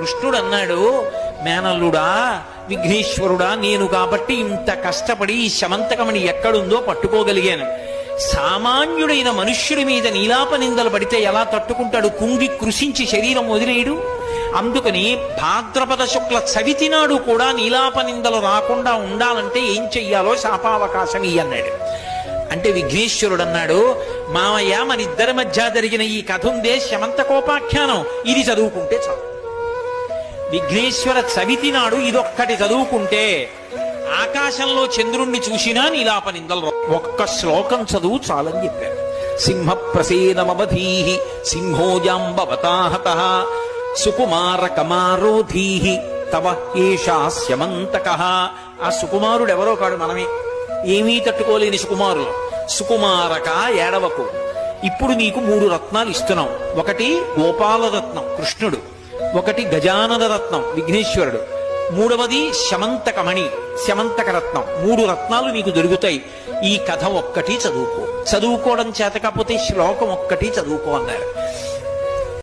కృష్ణుడు అన్నాడు మేనల్లుడా విఘ్నేశ్వరుడా నేను కాబట్టి ఇంత కష్టపడి ఈ శమంతకమణి ఎక్కడుందో పట్టుకోగలిగాను. సామాన్యుడైన మనుష్యుడి మీద నీలాప నిందలు పడితే ఎలా తట్టుకుంటాడు? కుంగి కృషించి శరీరం వదిలేయడు. అందుకని భాద్రపద శుక్ల చవితి నాడు కూడా నీలాప నిందలు రాకుండా ఉండాలంటే ఏం చెయ్యాలో శాపావకాశం ఇయ్యన్నాడు. అంటే విఘ్నేశ్వరుడు అన్నాడు మామయ్య మన ఇద్దరి మధ్య జరిగిన ఈ కథ ఉందే శమంత కోపాఖ్యానం. ఇది చదువుకుంటే చాలు. విఘ్నేశ్వర చవితి నాడు ఇదొక్కటి చదువుకుంటే ఆకాశంలో చంద్రుణ్ణి చూసినా నీలాప నిందలు ఒక్క శ్లోకం చదువు చాలని చెప్పారు. సింహ ప్రసేనమవధీ సింహోజాంబవతాహత సుకుమార కమారోధీ తవ ఏషాస్యమంతక ఆ సుకుమారుడు ఎవరో కాడు మనమే. ఏమీ తట్టుకోలేని సుకుమారులు. సుకుమారక ఏడవకు. ఇప్పుడు నీకు మూడు రత్నాలు ఇస్తున్నాం. ఒకటి గోపాలరత్నం కృష్ణుడు. ఒకటి గజానన రత్నం విఘ్నేశ్వరుడు. మూడవది శమంతకమణి శమంతక రత్నం. మూడు రత్నాలు నీకు దొరుకుతాయి. ఈ కథ ఒక్కటి చదువుకో. చదువుకోవడం చేత కాకపోతే శ్లోకం ఒక్కటి చదువుకో అన్నారు.